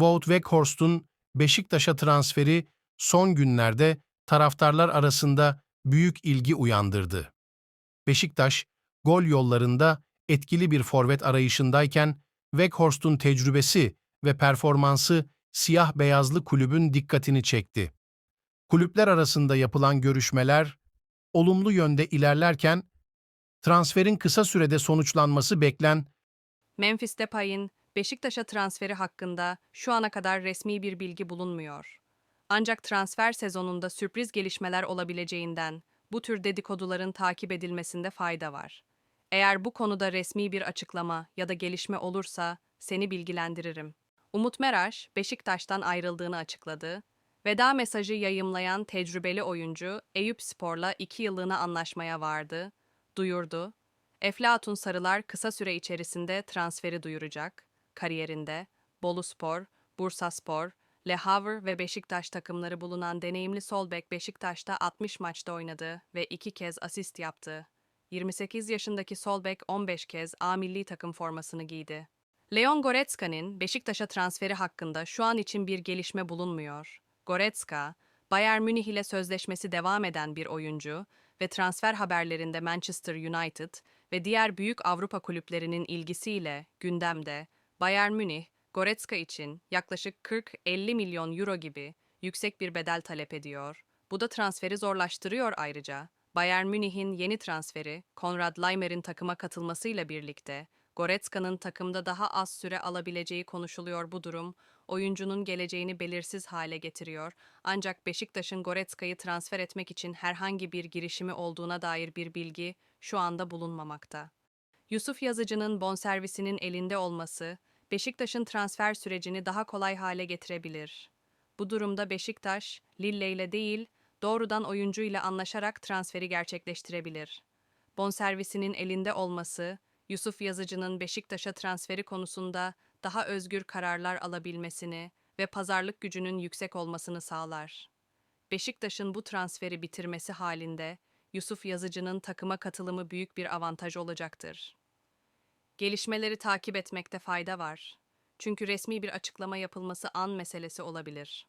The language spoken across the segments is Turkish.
Wout Weghorst'un Beşiktaş'a transferi son günlerde taraftarlar arasında büyük ilgi uyandırdı. Beşiktaş, gol yollarında etkili bir forvet arayışındayken Weghorst'un tecrübesi ve performansı siyah beyazlı kulübün dikkatini çekti. Kulüpler arasında yapılan görüşmeler olumlu yönde ilerlerken transferin kısa sürede sonuçlanması beklen Memphis Depay'in Beşiktaş'a transferi hakkında şu ana kadar resmi bir bilgi bulunmuyor. Ancak transfer sezonunda sürpriz gelişmeler olabileceğinden bu tür dedikoduların takip edilmesinde fayda var. Eğer bu konuda resmi bir açıklama ya da gelişme olursa seni bilgilendiririm. Umut Meraş, Beşiktaş'tan ayrıldığını açıkladı. Veda mesajı yayımlayan tecrübeli oyuncu Eyüp Spor'la iki yıllığına anlaşmaya vardı, duyurdu. Eflatun Sarılar kısa süre içerisinde transferi duyuracak. Kariyerinde Bolu Spor, Bursa Spor, Le Havre ve Beşiktaş takımları bulunan deneyimli sol bek Beşiktaş'ta 60 maçta oynadı ve iki kez asist yaptı. 28 yaşındaki sol bek 15 kez A milli takım formasını giydi. Leon Goretzka'nın Beşiktaş'a transferi hakkında şu an için bir gelişme bulunmuyor. Goretzka, Bayern Münih ile sözleşmesi devam eden bir oyuncu ve transfer haberlerinde Manchester United ve diğer büyük Avrupa kulüplerinin ilgisiyle gündemde Bayern Münih, Goretzka için yaklaşık 40-50 milyon euro gibi yüksek bir bedel talep ediyor. Bu da transferi zorlaştırıyor ayrıca. Bayern Münih'in yeni transferi, Konrad Laimer'in takıma katılmasıyla birlikte, Goretzka'nın takımda daha az süre alabileceği konuşuluyor bu durum, oyuncunun geleceğini belirsiz hale getiriyor. Ancak Beşiktaş'ın Goretzka'yı transfer etmek için herhangi bir girişimi olduğuna dair bir bilgi şu anda bulunmamakta. Yusuf Yazıcı'nın bonservisinin elinde olması, Beşiktaş'ın transfer sürecini daha kolay hale getirebilir. Bu durumda Beşiktaş, Lille ile değil, doğrudan oyuncuyla anlaşarak transferi gerçekleştirebilir. Bonservisinin elinde olması, Yusuf Yazıcı'nın Beşiktaş'a transferi konusunda daha özgür kararlar alabilmesini ve pazarlık gücünün yüksek olmasını sağlar. Beşiktaş'ın bu transferi bitirmesi halinde Yusuf Yazıcı'nın takıma katılımı büyük bir avantaj olacaktır. Gelişmeleri takip etmekte fayda var. Çünkü resmi bir açıklama yapılması an meselesi olabilir.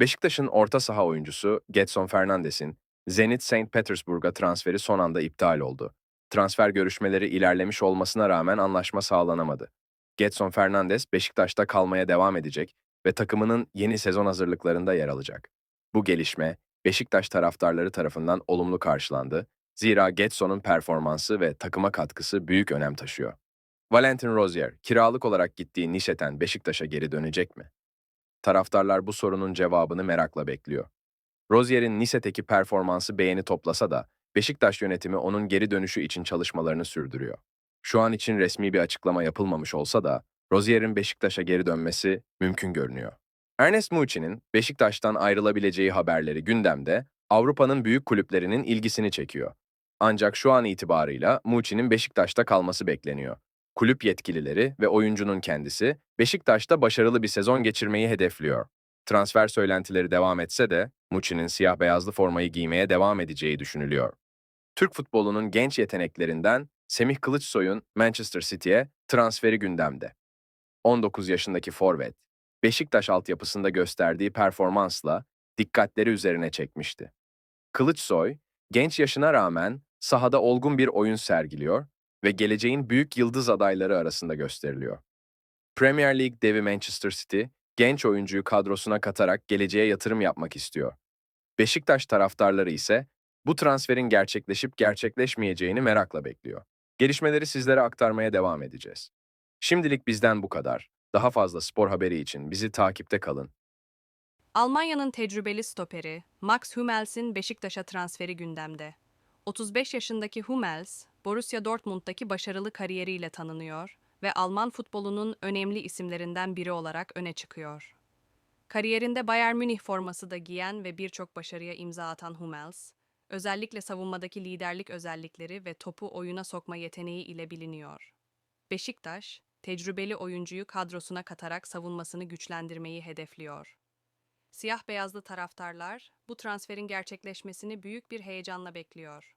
Beşiktaş'ın orta saha oyuncusu Getson Fernandes'in Zenit St. Petersburg'a transferi son anda iptal oldu. Transfer görüşmeleri ilerlemiş olmasına rağmen anlaşma sağlanamadı. Getson Fernandes Beşiktaş'ta kalmaya devam edecek ve takımının yeni sezon hazırlıklarında yer alacak. Bu gelişme Beşiktaş taraftarları tarafından olumlu karşılandı. Zira Getson'un performansı ve takıma katkısı büyük önem taşıyor. Valentin Rozier, kiralık olarak gittiği Nişeten Beşiktaş'a geri dönecek mi? Taraftarlar bu sorunun cevabını merakla bekliyor. Rozier'in Nice'teki performansı beğeni toplasa da Beşiktaş yönetimi onun geri dönüşü için çalışmalarını sürdürüyor. Şu an için resmi bir açıklama yapılmamış olsa da Rozier'in Beşiktaş'a geri dönmesi mümkün görünüyor. Ernest Muçi'nin Beşiktaş'tan ayrılabileceği haberleri gündemde Avrupa'nın büyük kulüplerinin ilgisini çekiyor. Ancak şu an itibarıyla Muçi'nin Beşiktaş'ta kalması bekleniyor. Kulüp yetkilileri ve oyuncunun kendisi Beşiktaş'ta başarılı bir sezon geçirmeyi hedefliyor. Transfer söylentileri devam etse de Muçi'nin siyah beyazlı formayı giymeye devam edeceği düşünülüyor. Türk futbolunun genç yeteneklerinden Semih Kılıçsoy'un Manchester City'ye transferi gündemde. 19 yaşındaki forvet, Beşiktaş altyapısında gösterdiği performansla dikkatleri üzerine çekmişti. Kılıçsoy, genç yaşına rağmen sahada olgun bir oyun sergiliyor ve geleceğin büyük yıldız adayları arasında gösteriliyor. Premier League devi Manchester City, genç oyuncuyu kadrosuna katarak geleceğe yatırım yapmak istiyor. Beşiktaş taraftarları ise bu transferin gerçekleşip gerçekleşmeyeceğini merakla bekliyor. Gelişmeleri sizlere aktarmaya devam edeceğiz. Şimdilik bizden bu kadar. Daha fazla spor haberi için bizi takipte kalın. Almanya'nın tecrübeli stoperi Max Hummels'in Beşiktaş'a transferi gündemde. 35 yaşındaki Hummels, Borussia Dortmund'daki başarılı kariyeriyle tanınıyor ve Alman futbolunun önemli isimlerinden biri olarak öne çıkıyor. Kariyerinde Bayern Münih forması da giyen ve birçok başarıya imza atan Hummels, özellikle savunmadaki liderlik özellikleri ve topu oyuna sokma yeteneği ile biliniyor. Beşiktaş, tecrübeli oyuncuyu kadrosuna katarak savunmasını güçlendirmeyi hedefliyor. Siyah beyazlı taraftarlar bu transferin gerçekleşmesini büyük bir heyecanla bekliyor.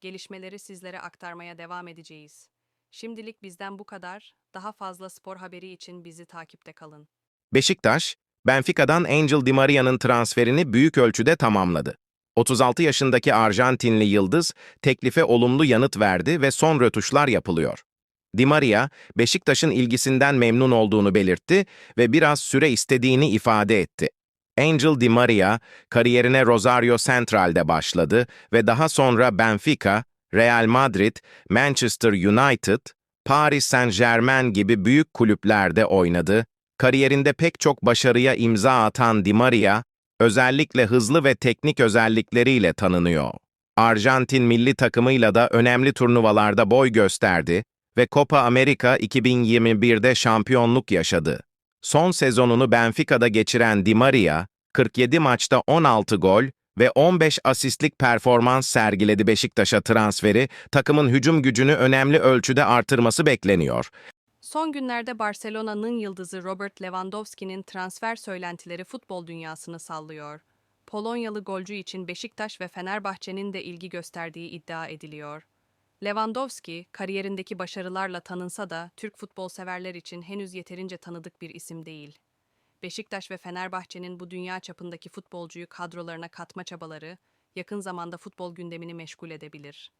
Gelişmeleri sizlere aktarmaya devam edeceğiz. Şimdilik bizden bu kadar. Daha fazla spor haberi için bizi takipte kalın. Beşiktaş, Benfica'dan Angel Di Maria'nın transferini büyük ölçüde tamamladı. 36 yaşındaki Arjantinli yıldız teklife olumlu yanıt verdi ve son rötuşlar yapılıyor. Di Maria, Beşiktaş'ın ilgisinden memnun olduğunu belirtti ve biraz süre istediğini ifade etti. Angel Di Maria, kariyerine Rosario Central'de başladı ve daha sonra Benfica, Real Madrid, Manchester United, Paris Saint-Germain gibi büyük kulüplerde oynadı Kariyerinde pek çok başarıya imza atan Di Maria, özellikle hızlı ve teknik özellikleriyle tanınıyor. Arjantin milli takımıyla da önemli turnuvalarda boy gösterdi ve Copa America 2021'de şampiyonluk yaşadı. Son sezonunu Benfica'da geçiren Di Maria, 47 maçta 16 gol ve 15 asistlik performans sergiledi Beşiktaş'a transferi, takımın hücum gücünü önemli ölçüde artırması bekleniyor. Son günlerde Barcelona'nın yıldızı Robert Lewandowski'nin transfer söylentileri futbol dünyasını sallıyor. Polonyalı golcü için Beşiktaş ve Fenerbahçe'nin de ilgi gösterdiği iddia ediliyor. Lewandowski, kariyerindeki başarılarla tanınsa da Türk futbol severler için henüz yeterince tanıdık bir isim değil. Beşiktaş ve Fenerbahçe'nin bu dünya çapındaki futbolcuyu kadrolarına katma çabaları yakın zamanda futbol gündemini meşgul edebilir.